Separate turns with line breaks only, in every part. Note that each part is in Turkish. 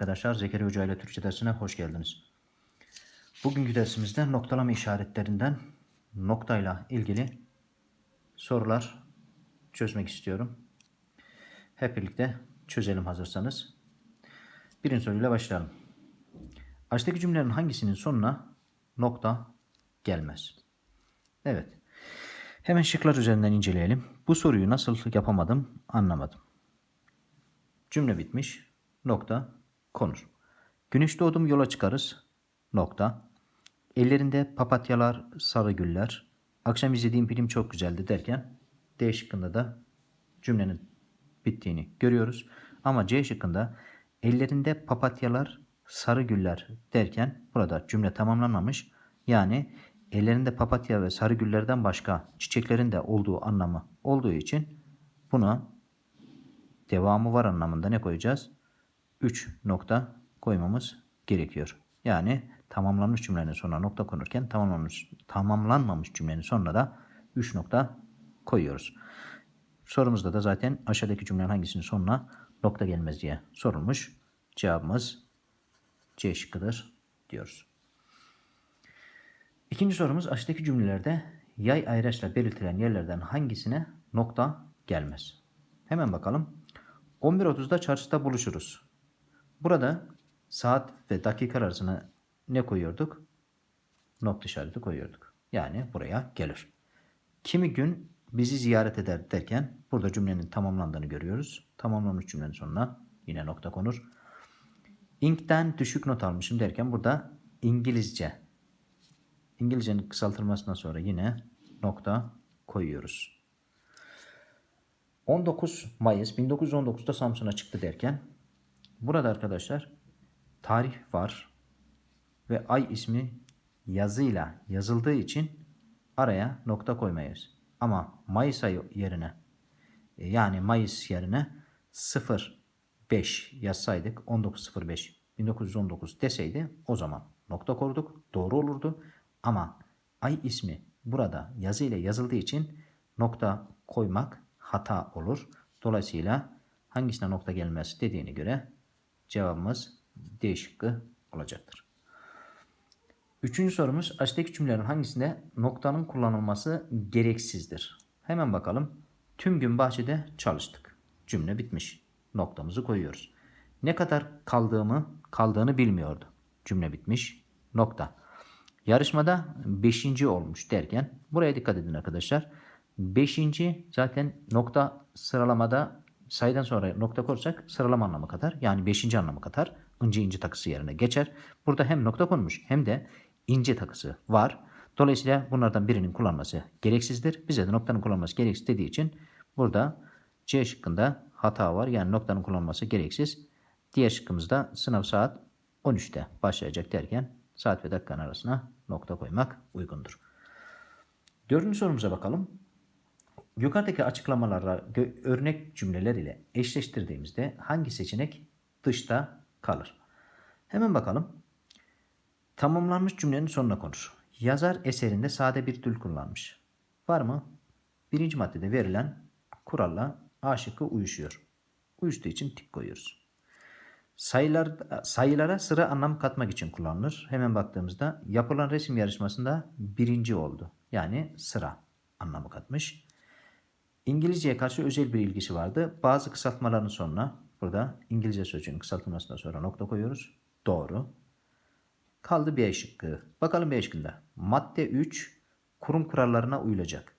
arkadaşlar. Zekeriya Hoca ile Türkçe dersine hoş geldiniz. Bugünkü dersimizde noktalama işaretlerinden noktayla ilgili sorular çözmek istiyorum. Hep birlikte çözelim hazırsanız. Birinci soruyla başlayalım. Aşağıdaki cümlelerin hangisinin sonuna nokta gelmez? Evet. Hemen şıklar üzerinden inceleyelim. Bu soruyu nasıl yapamadım anlamadım. Cümle bitmiş. Nokta. Konur. Güneş doğdum yola çıkarız. Nokta. Ellerinde papatyalar, sarı güller. Akşam izlediğim film çok güzeldi derken D şıkkında da cümlenin bittiğini görüyoruz. Ama C şıkkında ellerinde papatyalar, sarı güller derken burada cümle tamamlanmamış. Yani ellerinde papatya ve sarı güllerden başka çiçeklerin de olduğu anlamı olduğu için buna devamı var anlamında ne koyacağız? 3 nokta koymamız gerekiyor. Yani tamamlanmış cümlenin sonuna nokta konurken tamamlanmış, tamamlanmamış cümlenin sonuna da 3 nokta koyuyoruz. Sorumuzda da zaten aşağıdaki cümlenin hangisinin sonuna nokta gelmez diye sorulmuş. Cevabımız C şıkkıdır diyoruz. İkinci sorumuz aşağıdaki cümlelerde yay ayraçla belirtilen yerlerden hangisine nokta gelmez? Hemen bakalım. 11.30'da çarşıda buluşuruz. Burada saat ve dakika arasına ne koyuyorduk? Nokta işareti koyuyorduk. Yani buraya gelir. Kimi gün bizi ziyaret eder derken burada cümlenin tamamlandığını görüyoruz. Tamamlanmış cümlenin sonuna yine nokta konur. Ink'ten düşük not almışım derken burada İngilizce. İngilizcenin kısaltılmasından sonra yine nokta koyuyoruz. 19 Mayıs 1919'da Samsun'a çıktı derken burada arkadaşlar tarih var ve ay ismi yazıyla yazıldığı için araya nokta koymayız. Ama Mayıs ayı yerine e, yani Mayıs yerine 05 yazsaydık 1905 1919 deseydi o zaman nokta koyduk. Doğru olurdu. Ama ay ismi burada yazı ile yazıldığı için nokta koymak hata olur. Dolayısıyla hangisine nokta gelmez dediğine göre cevabımız D şıkkı olacaktır. Üçüncü sorumuz aşağıdaki cümlelerin hangisinde noktanın kullanılması gereksizdir? Hemen bakalım. Tüm gün bahçede çalıştık. Cümle bitmiş. Noktamızı koyuyoruz. Ne kadar kaldığımı kaldığını bilmiyordu. Cümle bitmiş. Nokta. Yarışmada 5. olmuş derken buraya dikkat edin arkadaşlar. 5. zaten nokta sıralamada sayıdan sonra nokta korsak sıralama anlamı katar. Yani 5. anlamı katar. İnce ince takısı yerine geçer. Burada hem nokta konmuş hem de ince takısı var. Dolayısıyla bunlardan birinin kullanması gereksizdir. Bize de noktanın kullanılması gereksiz dediği için burada C şıkkında hata var. Yani noktanın kullanılması gereksiz. Diğer şıkkımızda sınav saat 13'te başlayacak derken saat ve dakikanın arasına nokta koymak uygundur. Dördüncü sorumuza bakalım. Yukarıdaki açıklamalarla örnek cümleler ile eşleştirdiğimizde hangi seçenek dışta kalır? Hemen bakalım. Tamamlanmış cümlenin sonuna konur. Yazar eserinde sade bir dil kullanmış. Var mı? Birinci maddede verilen kuralla A şıkkı uyuşuyor. Uyuştuğu için tik koyuyoruz. Sayılar, sayılara sıra anlam katmak için kullanılır. Hemen baktığımızda yapılan resim yarışmasında birinci oldu. Yani sıra anlamı katmış. İngilizceye karşı özel bir ilgisi vardı. Bazı kısaltmaların sonuna burada İngilizce sözcüğün kısaltılmasından sonra nokta koyuyoruz. Doğru. Kaldı B şıkkı. Bakalım B şıkkında. Madde 3 kurum kurallarına uyulacak.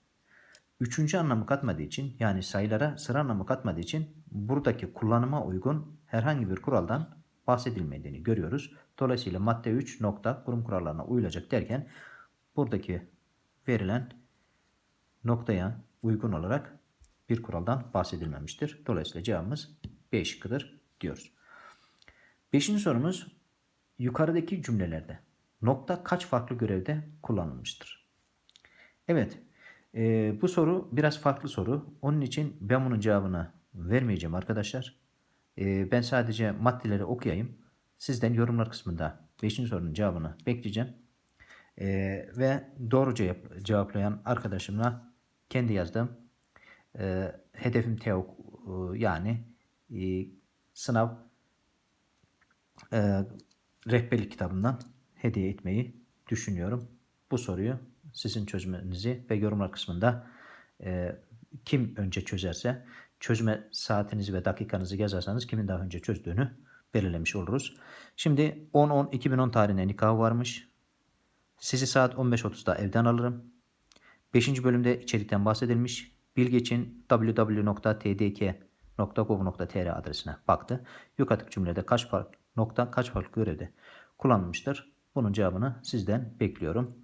Üçüncü anlamı katmadığı için yani sayılara sıra anlamı katmadığı için buradaki kullanıma uygun herhangi bir kuraldan bahsedilmediğini görüyoruz. Dolayısıyla madde 3 nokta kurum kurallarına uyulacak derken buradaki verilen noktaya uygun olarak bir kuraldan bahsedilmemiştir. Dolayısıyla cevabımız B şıkkıdır diyoruz. Beşinci sorumuz yukarıdaki cümlelerde nokta kaç farklı görevde kullanılmıştır? Evet e, bu soru biraz farklı soru. Onun için ben bunun cevabını vermeyeceğim arkadaşlar. E, ben sadece maddeleri okuyayım. Sizden yorumlar kısmında 5. sorunun cevabını bekleyeceğim. E, ve doğru cevap, cevaplayan arkadaşımla kendi yazdığım e, hedefim TEOK e, yani e, sınav e, rehberlik kitabından hediye etmeyi düşünüyorum. Bu soruyu sizin çözmenizi ve yorumlar kısmında e, kim önce çözerse çözme saatinizi ve dakikanızı yazarsanız kimin daha önce çözdüğünü belirlemiş oluruz. Şimdi 10-10-2010 tarihine nikah varmış. Sizi saat 15.30'da evden alırım. 5. bölümde içerikten bahsedilmiş. Bilgi için www.tdk.gov.tr adresine baktı. Yukarıdaki cümlede kaç farklı nokta kaç farklı görevde kullanılmıştır? Bunun cevabını sizden bekliyorum.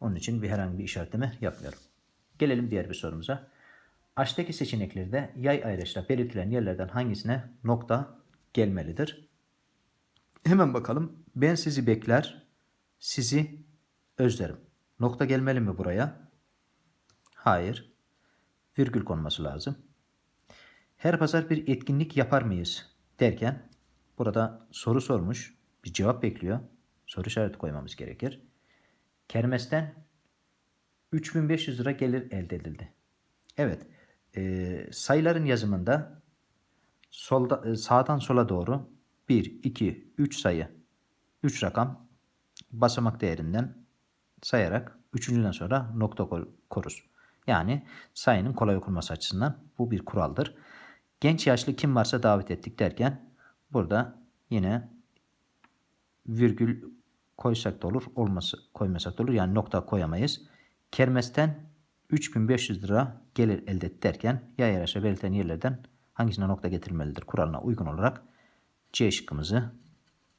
Onun için bir herhangi bir işaretleme yapmıyorum. Gelelim diğer bir sorumuza. Aşağıdaki seçeneklerde yay ayrışla belirtilen yerlerden hangisine nokta gelmelidir? Hemen bakalım. Ben sizi bekler, sizi özlerim. Nokta gelmeli mi buraya? Hayır. Virgül konması lazım. Her pazar bir etkinlik yapar mıyız derken burada soru sormuş. Bir cevap bekliyor. Soru işareti koymamız gerekir. Kermesten 3500 lira gelir elde edildi. Evet. E, sayıların yazımında solda, e, sağdan sola doğru 1, 2, 3 sayı 3 rakam basamak değerinden sayarak üçüncüden sonra nokta koruz. Yani sayının kolay okunması açısından bu bir kuraldır. Genç yaşlı kim varsa davet ettik derken burada yine virgül koysak da olur, olması koymasak da olur. Yani nokta koyamayız. Kermesten 3500 lira gelir elde et derken yay araçla belirtilen yerlerden hangisine nokta getirilmelidir kuralına uygun olarak C şıkkımızı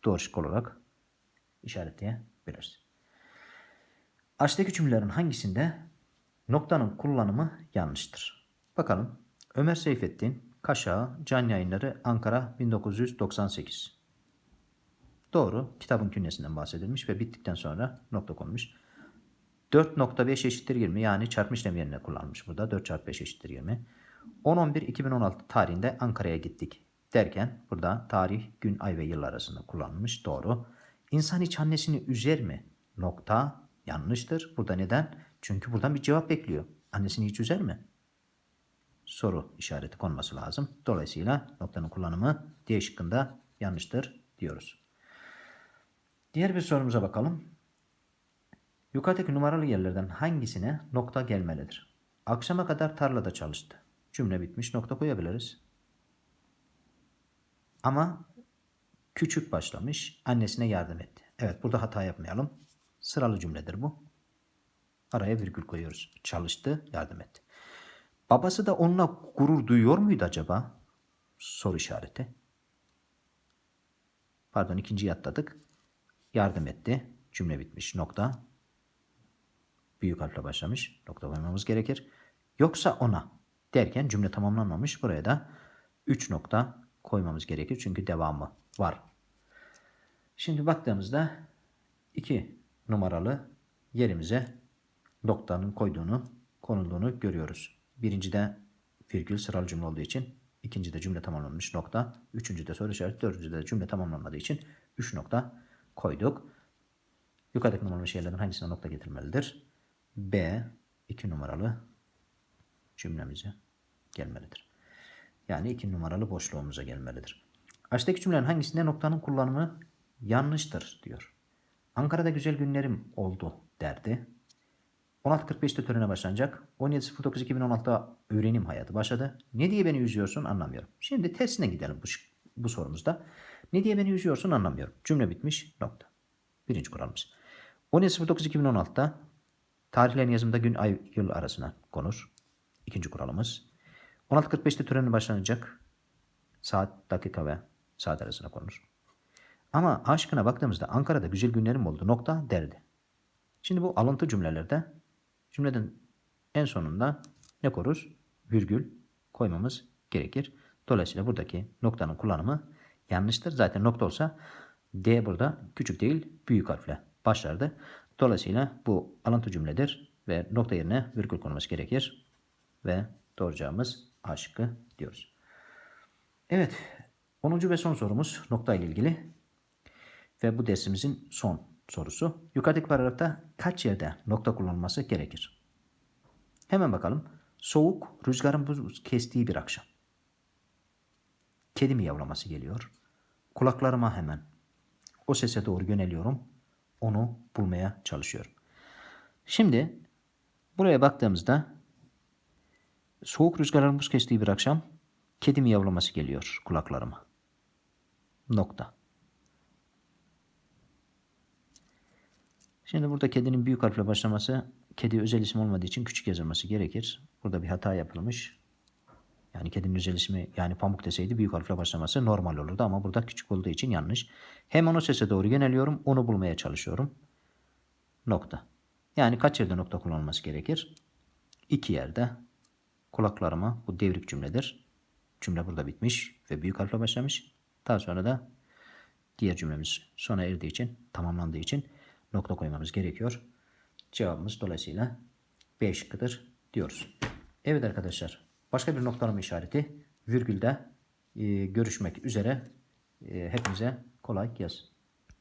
doğru şık olarak işaretleyebiliriz. Aşağıdaki cümlelerin hangisinde noktanın kullanımı yanlıştır? Bakalım. Ömer Seyfettin, Kaşağı, Can Yayınları, Ankara 1998. Doğru. Kitabın künyesinden bahsedilmiş ve bittikten sonra nokta konmuş. 4.5 eşittir 20 yani çarpma işlemi yerine kullanmış burada. 4 çarpı 5 eşittir 20. 10-11-2016 tarihinde Ankara'ya gittik derken burada tarih, gün, ay ve yıl arasında kullanılmış. Doğru. İnsan hiç annesini üzer mi? Nokta yanlıştır. Burada neden? Çünkü buradan bir cevap bekliyor. Annesini hiç üzer mi? Soru işareti konması lazım. Dolayısıyla noktanın kullanımı D şıkkında yanlıştır diyoruz. Diğer bir sorumuza bakalım. Yukarıdaki numaralı yerlerden hangisine nokta gelmelidir? Akşama kadar tarlada çalıştı. Cümle bitmiş. Nokta koyabiliriz. Ama küçük başlamış. Annesine yardım etti. Evet burada hata yapmayalım. Sıralı cümledir bu. Araya virgül koyuyoruz. Çalıştı, yardım etti. Babası da onunla gurur duyuyor muydu acaba? Soru işareti. Pardon ikinciyi atladık. Yardım etti. Cümle bitmiş. Nokta. Büyük harfle başlamış. Nokta koymamız gerekir. Yoksa ona derken cümle tamamlanmamış. Buraya da 3 nokta koymamız gerekir. Çünkü devamı var. Şimdi baktığımızda 2 numaralı yerimize noktanın koyduğunu, konulduğunu görüyoruz. Birincide virgül sıralı cümle olduğu için, ikincide cümle tamamlanmış nokta, üçüncüde soru işareti, dördüncüde de cümle tamamlanmadığı için 3 nokta koyduk. Yukarıdaki numaralı şeylerden hangisine nokta getirmelidir? B 2 numaralı cümlemize gelmelidir. Yani 2 numaralı boşluğumuza gelmelidir. Aşağıdaki cümlelerin hangisinde noktanın kullanımı yanlıştır diyor. Ankara'da güzel günlerim oldu derdi. 16.45'te törene başlanacak. 17.09.2016'da öğrenim hayatı başladı. Ne diye beni üzüyorsun anlamıyorum. Şimdi tersine gidelim bu, bu sorumuzda. Ne diye beni üzüyorsun anlamıyorum. Cümle bitmiş nokta. Birinci kuralımız. 17.09.2016'da tarihlerin yazımında gün ay yıl arasına konur. İkinci kuralımız. 16.45'te törenin başlanacak. Saat, dakika ve saat arasına konur. Ama aşkına baktığımızda Ankara'da güzel günlerim oldu nokta derdi. Şimdi bu alıntı cümlelerde cümleden en sonunda ne korur? Virgül koymamız gerekir. Dolayısıyla buradaki noktanın kullanımı yanlıştır. Zaten nokta olsa D burada küçük değil büyük harfle başlardı. Dolayısıyla bu alıntı cümledir ve nokta yerine virgül konulması gerekir. Ve doğru cevabımız A şıkkı diyoruz. Evet 10. ve son sorumuz nokta ile ilgili. Ve bu dersimizin son sorusu. Yukarıdaki paragrafta kaç yerde nokta kullanılması gerekir? Hemen bakalım. Soğuk, rüzgarın buz kestiği bir akşam. Kedi mi yavlaması geliyor? Kulaklarıma hemen. O sese doğru yöneliyorum. Onu bulmaya çalışıyorum. Şimdi buraya baktığımızda soğuk rüzgarların buz kestiği bir akşam kedi miyavlaması geliyor kulaklarıma. Nokta. Şimdi burada kedinin büyük harfle başlaması kedi özel isim olmadığı için küçük yazılması gerekir. Burada bir hata yapılmış. Yani kedinin özel ismi yani pamuk deseydi büyük harfle başlaması normal olurdu ama burada küçük olduğu için yanlış. Hemen o sese doğru yöneliyorum. Onu bulmaya çalışıyorum. Nokta. Yani kaç yerde nokta kullanılması gerekir? İki yerde. Kulaklarıma bu devrik cümledir. Cümle burada bitmiş ve büyük harfle başlamış. Daha sonra da diğer cümlemiz sona erdiği için, tamamlandığı için nokta koymamız gerekiyor. Cevabımız dolayısıyla B şıkkıdır diyoruz. Evet arkadaşlar. Başka bir noktalama işareti virgülde e, görüşmek üzere. E, hepinize kolay gelsin.